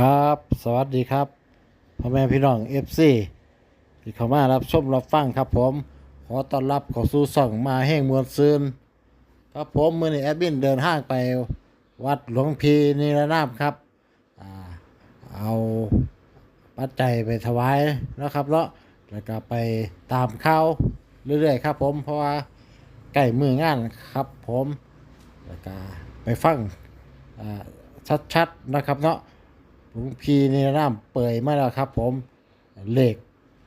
ครับ สวัสดีครับพ่อแม่พี่น้องเอฟซีที่เข้ามารับชมรับฟังครับผม ขอต้อนรับเข้าสู่ส่องมาแห่งมวลซืนครับผมมือนี้แอดมินเดินห้างไปวัดหลวงพีนิรนามครับอ่าเอาปัจจัยไปถวายนะครับเนาะแล้วก็ไปตามข้าวเรื่อยๆครับผมเพราะว่าใกล้มืองานครับผมแล้วก็ไปฟังอ่าชัดๆนะครับเนาะ หลวงพีนี่น้ำเปื่อยมาแล้วครับ ผมเหลข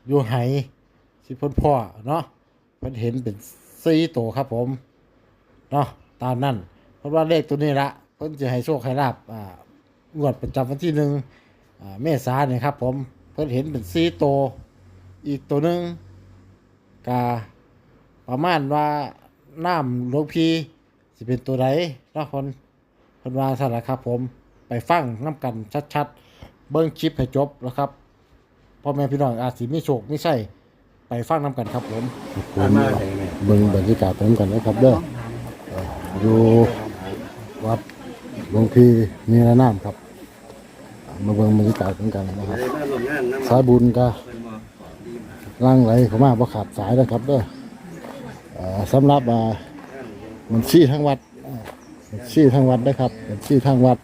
อยู่ไหสิพ่นพ่อเนาะเพิ่นเห็นเป็นซีโตวครับผมเนาะตามนั้นเพราะว่าเลขตัวนี้ละเพิ่นจะให้โชคให้ลาบอ่างวดประจำวันที่หนึ่งเมษาเนี่ยครับ ผมเพิ่นเห็นเป็นซีโตวอีกตัวหนึ่งกาประมาณว่าน้ำหลวงพีสิเป็นตัวใดเนาะคนเพิ่นว่าสั่นละครับ ผมไปฟังน้ำกันชัดๆ เบิ้งคลิปให้จบแล้วครับพ่อแม่พี่น้องอาจสิมีโชคไม่ใช่ไปฟังน้ำกันครับผมเบิ้งบรรยากาศพร้อมกันนะครับเด้อเอ่ออยู่วัดหลวงพีนีระนามครับ มาเบิ้งบรรยากาศพร้อมกันนะครับสายบุญก็ร่างไหลเข้ามาประขาดสายนะครับเด้อเอ่อสำหรับอ่ามันชี้ทั้งวัดอ่าบัญชี้ทั้งวัดนะครับบัญชี้ทั้งวัด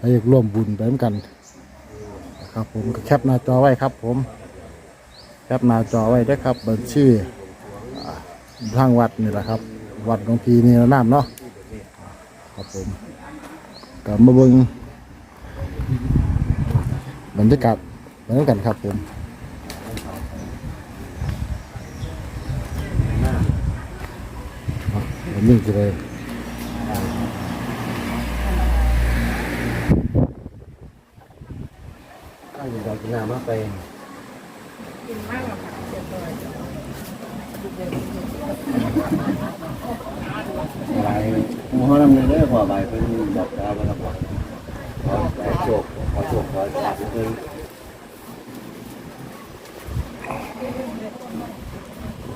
ให้ร่วมบุญไปเหมือนกันนะ ครับผมแคปหน้าจอไว้ครับผมแคปหน้าจอไว้ได้ครับบัญชีอ่ทางวัดนี่แหละครับ วัดหลวงพีนี่ละน้ำเนาะครับผมกลับมาเบิ่งบรรยากาศเหมือนกันครับผมนนี้จะเลยาวอยู่ดอกกินน้ำมาไปหลายหมู่เฮานำเด้อขอใบเป็นบอกกล่าวว่าครับขอขอโชคขอโชคขอลาภเพิ่น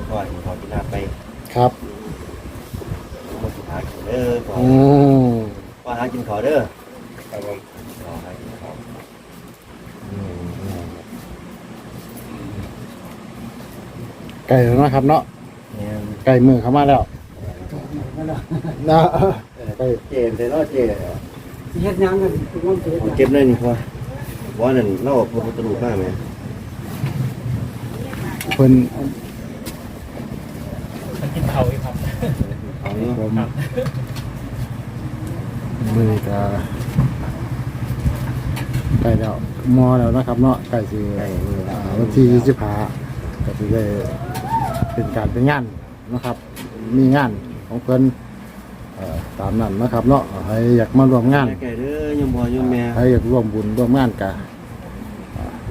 ขอให้ขอกินน้ำไป ครับ มาสุดท้ายเด้อขอ อืม ขอหากินขอเด้อครับผมขอหากินขอ ไก่แล้วนะครับเนาะเนี่ยไก่มือเข้ามาแล้วนะไก่เจนแต่เนาะเจเฮ็ดหยังกันทุกวันเฮ็ดเอาเก็บเลยนี่พอว่านั่นเล่าพระพุทธรูปมาไหมเพิ่นเอาเนาะผมมือก็ไก่แล้วมอแล้วนะครับเนาะไก่สิอ่าวันที่ยี่สิบห้าก็ สิได้เป็นการเป็นงานนะครับ มีงานของเพิ่นเอ่อตามนั้นนะครับ เนาะใครอยากมาร่วมงาน แก่เด้อยมพ่อยมแม่ใครอยากร่วมบุญร่วมงานกับ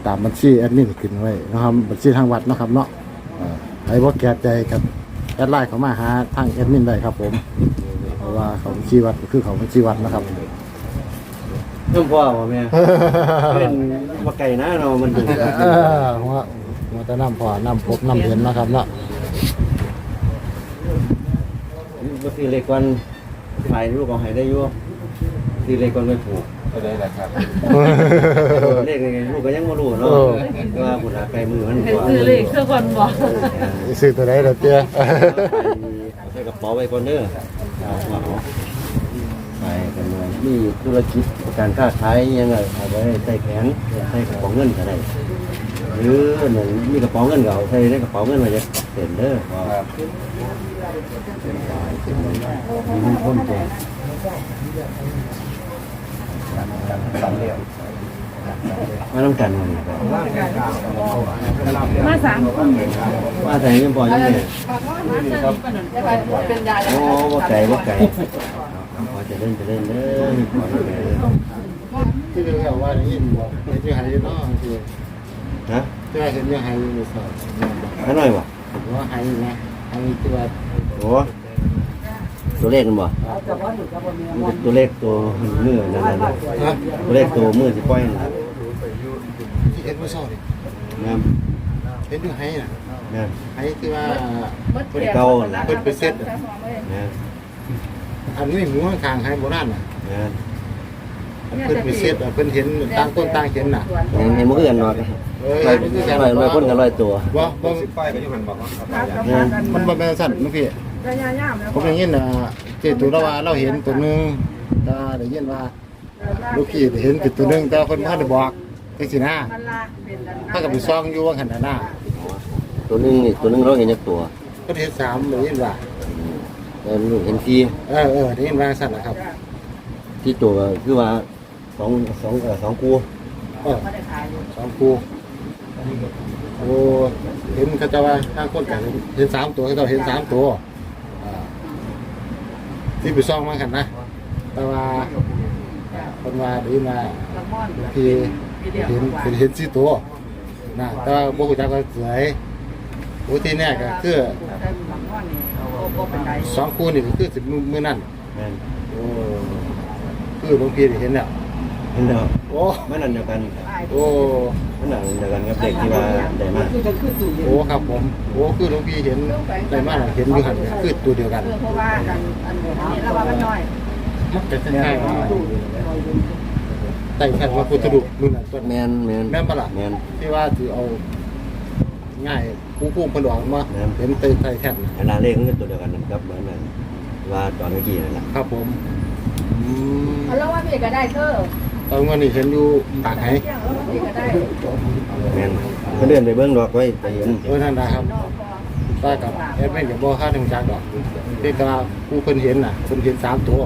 ตามบัญชีแอดมินขึ้นไว้นะครับบัญชีทางวัดนะครับเนาะเอ่อใครบ่แก่ใจกับแอดไลน์เขามาหาทางแอดมินได้ครับ ผมเพราะว่าเขาบัญชีวัดก็คือเขาบัญชีวัดนะครับ ยมพ่อบ่แม่ เป็นว่าไก่นะเรามันดู เออหัว หัวแตะน้ำพอน้ำพบน้ำเห็นนะครับเนาะก็คือเล็กวันถ่ายรูปเอาให้ได้อยู่คือเล็กวันไม่ผูกก็ได้แหละครับเลขยังไงลูกก็ยังไม่รู้เนาะก็ว่าบุญหาไก่มือมันให้ซื้อเลขคือคนบอกซื้อตัวไหนเด้อเตี้ยใส่กระเป๋าไว้ก่อนเด้อไปกันเลยมีธุรกิจการค้าขายยังไงเอาไว้ใส่แขนใส่กระเป๋าเงินก็ได้ หรือหนึ่งมีกระเป๋าเงินเก็เอาใส่ในกระเป๋าเงินมาจะเต็มเด้อครับเต็มีคนแจกมาต้องกันมันครับมาสามคนว่าแต่ยังบ่ยังไงเป็นยโอ้บ่าไก่บ่าไก่พอจะเล่นจะเล่นเด้อพอจะเล่นที่เรียกว่านี่บอกที่ห้เนาะที่ ฮะที่ให้เห็นยังให้อยู่สอนให้หน่อยบ่ว่าให้นะให้ตัวโอ้ตัวเลขมันบ่ตัวเลขตัวมือนั่นน่ะตัวเลขตัวมือสิปล่อยนั่นล่ะที่เห็นเมื่อเช้านี่นะเห็นอยู่ให้น่ะนะให้ที่ว่านะอันนี้หมูข้างๆให้โบราณน่ะนะเพิ่นมีเซตเพิ่นเห็นต่างคนต่างเห็นน่ะเห็นเห็นมืออื่นหน่อยเอ้ย ลอยลอยลอยคนกับลอยตัวบ่บ่สิบป้ายก็ยังหันบอกว่าเนี่ยมันบ่แม่นสั่นลูกพี่ก็ย่าๆแล้วผมได้ยินน่ะเจตุระว่าเราเห็นตัวหนึงแต่ได้ยินว่าลูกพี่เห็นเป็นตัวหนึงแต่เพิ่นบ่ทันได้บอกจังซี่นะมันลาเป็นอันถ้าก็ไปซ่องอยู่ว่าหั่นน่ะนะตัวหนึงนี่ตัวหนึงเราเห็นจากตัวเพิ่นเห็นสามได้ยินว่าเออเห็นที่เออเออได้ยินว่าสั่นนะครับ ที่ตัวคือว่าสองสองเอ่อสองกูเออไม่ได้ขายอยู่สองคู่ โอ้เห็นเขาจะว่าทางคนกันเห็นสามตัวเขาเจ้าเห็นสามตัวอ่าที่ไปซ่องมากันนะ แต่ว่าคนว่าได้ยินว่าละม่อนที่เห็นเห็นเห็นสี่ตัวนะแต่ว่าบุกจักก็สวยโอ้ที่แน่ก็คือแต่ละม่อนนี่โอ้โหเป็นไรสองคู่นี่ก็คือสิบมือนั่นแม่นโอ้คือหลวงพี่ได้เห็นแล้วเห็นแล้วโอ้ มันนั่นเดียวกัน โอ้มันนั่นเดียวกันกับเด็กที่ว่าได้มาคือจะขึ้นตู้เย็นโอ้ครับผมโอ้คือหลวงพี่เห็นได้มาเห็นอยู่หันก็คือตัวเดียวกันเออเพราะว่าอันอันนี้เราว่ามันน้อยมันเป็นคล้ายๆว่าแต่งแผ่นพระพุทธรูปนู่นน่ะต้นแม่นแม่นแม่นปะล่ะแม่นที่ว่าถือเอาง่ายคู่คู่คนดอกมาแม่นเห็นเตยไทยแท่นน่ะอันนั้นเลขมันก็ตัวเดียวกันนะครับเหมือนนั่นว่าตอนเมื่อกี้นั่นแหละครับผมอืมแล้วว่าพี่ก็ได้เธอ ตอนวันนี้เห็นอยู่ปากไหนแล้วว่าพี่ก็ได้แม่นเพิ่นเดินไปเบิ่งดอกไว้ไปเห็นเออนั่นนะครับตากับแอดไม่กับบ่ค่าถึงจากดอกที่กาผู้เพิ่นเห็นน่ะเพิ่นเห็นสามตัว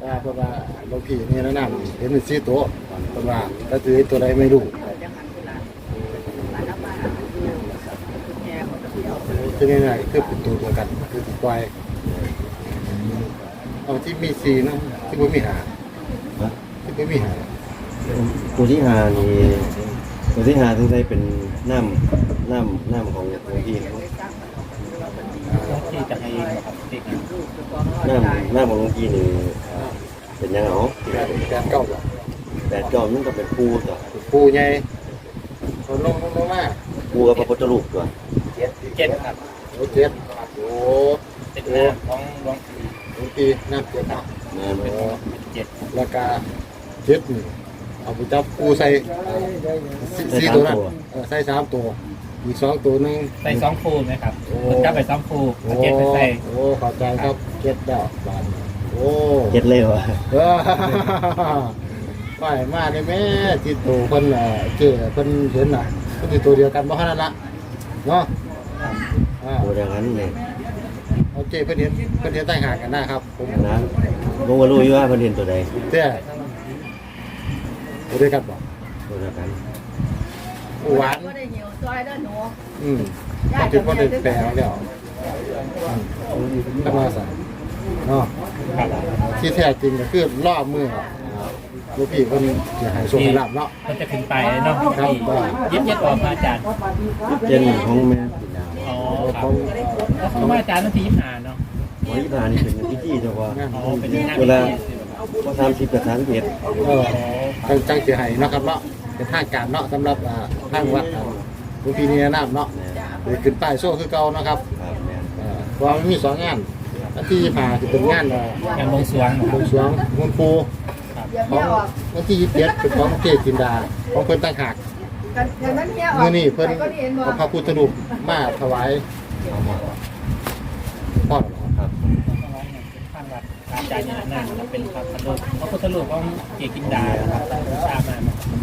แตาเพราะว่าหลวงพี่นี่นะนำเห็นเป็นสี่ตัวเพราะว่าก็คือตัวใดไม่รู้คือนี่นะคือเป็นตัวเดียวกันคือควายเอาที่มีสีเนาะที่ไม่มีหาฮะ ที่ไม่มีหาตัวที่หานี่ตัวที่หาถึงได้เป็นน้ำน้ำน้ำของหลวงพี่เขาที่จะให้ครับติดน้ำน้ำของหลวงพี่นี่เป็นยังไงอ๋อแปดแปดเก้าหรอแต่จอมมันก็เป็นปูตัวปูใหญ่คนลงลงลงมาปูกับพระพุทธรูปตัวเจ็ดครับโอ้เจ็ดโอ้เป็นหน้าของหลวงปู่หลวงปีน้ำเจ็ดเนาะแม่นโอ้เจ็ดราคา เจ็ดนี่เอาไปจับปูใส่สี่สี่ตัวนั่นเออใส่สามตัวอีกสองตัวหนึง ใส่สองฟูไหมครับโอ้ มันจับไปสองฟูโอ้เจ็ดไปใส่โอ้เข้าใจครับเจ็ดแล้วบาทโอ้เจ็ดเลยวะเออไปมาได้แม่ที่ตัวเพิ่นน่ะเจ้เพิ่นเห็นน่ะเพิ่นสิตัวเดียวกันบ่ขนาดละเนาะอ่าตัวเดียวกันเลยเอาเจ้เพิ่นเห็นเพิ่นเห็นต่างหากกันนะครับผมนะผมก็รู้อยู่ว่าเพิ่นเห็นตัวใดเจ้ ตัวเดียวกันบ่ตัวเดียวกันหวานก็ได้เหี่ยวซอยด้านหนูอืมก็ถือว่าได้แปลแล้วอืมก็มาสั่นเนาะที่แท้จริงก็คือรอบมืออะลูกพี่เพิ่นสิให้โชคให้ลาบเนาะมันจะขึ้นไปเนาะครับเย็บเย็บออกมาอาจารย์เจนของแม่ปิดดาวอ๋อคขรัอบงแล้วของอาจารย์ต้องที่ยี่สิบห้าเนาะหอยยี่ห้านี่เป็นพิธีเฉพาะงานอ๋อเป็นงานเวลา พอทำสิบกับสามเอ็ดเออจังจังสิให้เนาะครับเนาะเป็นทางการเนาะสำหรับอ่าทางวัดอ่าหลวงพี่นี่นะเนาะเดี๋ยวขึ้นป้ายโซ่คือเก่านะครับครับแม่นเอ่อเพราะว่ามันมีสองงานอันที่ผ่าจะเป็นงานเอ่องานบวงสรวงบวงสรวงมนต์ปูเดี๋ยวขอเหี่งยวออกวันที่ยี่สิบเจ็ดเป็นของเจจินดา ของเพิ่นตั้งหากกันเดี๋ยวมันเหี่ยวออกเมื่อนี้เพิ่นก็เห็นบ่เอาพระพุทธรูปมาถวายพ่อเหรอ ครับ ข้างวัดอา จารย์นี่นั่นจะเป็นพระพุทธรูปพระพุทธรูปของเกียรติกินดานะครับชามาอื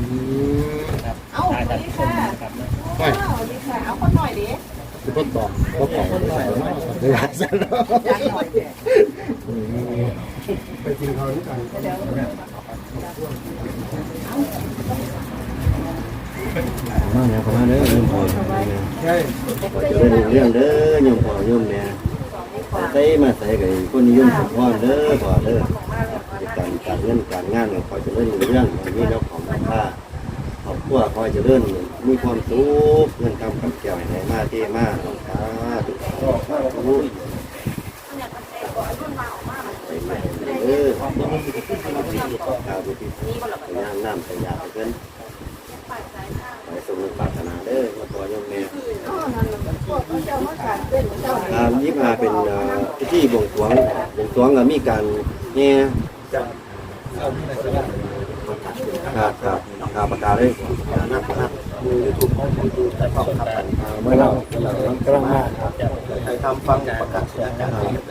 มครับอาจารย์ชมนะครับเนะไม่เอาดิค่ะเอาคนหน่อยดิคือเพิ่นบอกบ่บอกบ่ใส่เนาะเดี๋ยวว่าซะเนหน่อยเดียวอืมไปกินข้าวด้วยกันมาเนี่ยประมาณเด้อยมพ่อใช่ขอเจะได้เรื่องเด้อยมพ่อยม แม่ใส่มาใส่กับคนนิยมสุขภาพเด้อพ่อเด้อการการเงินการงานขอเจะเริ่มเรื่องมีแล้วของค่าครอบครัวขอเจะเริ่มมีความสุขเงินคำคำแก้วให้มาเที่มาหลวงตาทุกข้อข้าวรู้เออข้าวบุตรย่างน้ำใส่ยาไปเพิ่นไปสมนึกปรารถนาเด้อมาขอยมแม่ อ่ายี่ห้าเป็นอ่าพิธีบวงสรวงบวงสรวงก็มีการแง่ครับครับครับประกาศเลยนะครับยูทูบยูทูบได้ฟังครับเมื่อเรากำลังมาครับใครทำฟังประกาศเสียงนะครับ